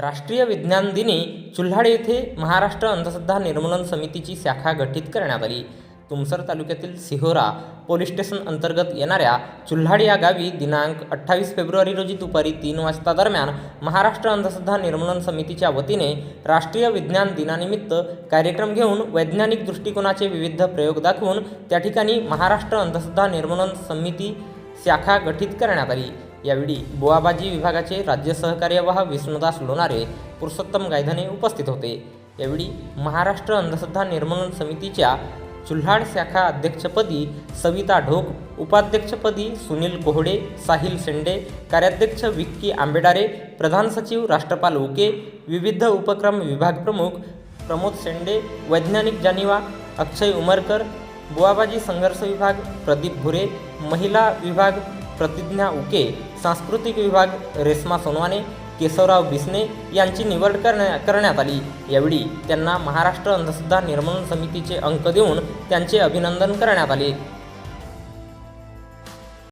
राष्ट्रीय विज्ञान दिनी चुल्हाड येथे महाराष्ट्र अंधश्रद्धा निर्मूलन समितीची शाखा गठीत करण्यात आली. तुमसर तालुक्यातील सिहोरा पोलीस स्टेशन अंतर्गत येणाऱ्या चुल्हाड या गावी दिनांक अठ्ठावीस फेब्रुवारी रोजी दुपारी तीन वाजता दरम्यान महाराष्ट्र अंधश्रद्धा निर्मूलन समितीच्या वतीने राष्ट्रीय विज्ञान दिनानिमित्त कार्यक्रम घेऊन वैज्ञानिक दृष्टिकोनाचे विविध प्रयोग दाखवून त्या ठिकाणी महाराष्ट्र अंधश्रद्धा निर्मूलन समिती शाखा गठीत करण्यात आली. यावेळी बुवाबाजी विभागाचे राज्य सहकार्यवाह विष्णुदास लोणारे पुरुषोत्तम गायधने उपस्थित होते. यावेळी महाराष्ट्र अंधश्रद्धा निर्मूलन समितीच्या चुल्हाड शाखा अध्यक्षपदी सविता ढोक उपाध्यक्षपदी सुनील कोहडे साहिल शेंडे कार्याध्यक्ष विक्की आंबेडारे प्रधान सचिव राष्ट्रपाल उके विविध उपक्रम विभाग प्रमुख प्रमोद शेंडे वैज्ञानिक जानिवा अक्षय उमरकर बुवाबाजी संघर्ष विभाग प्रदीप भुरे महिला विभाग प्रतिज्ञा उके सांस्कृतिक विभाग रेश्मा सोनवाने केशवराव बिसने यांची निवड करण्या करण्यात आली. यावेळी त्यांना महाराष्ट्र अंधश्रद्धा निर्मूलन समितीचे अंक देऊन त्यांचे अभिनंदन करण्यात आले.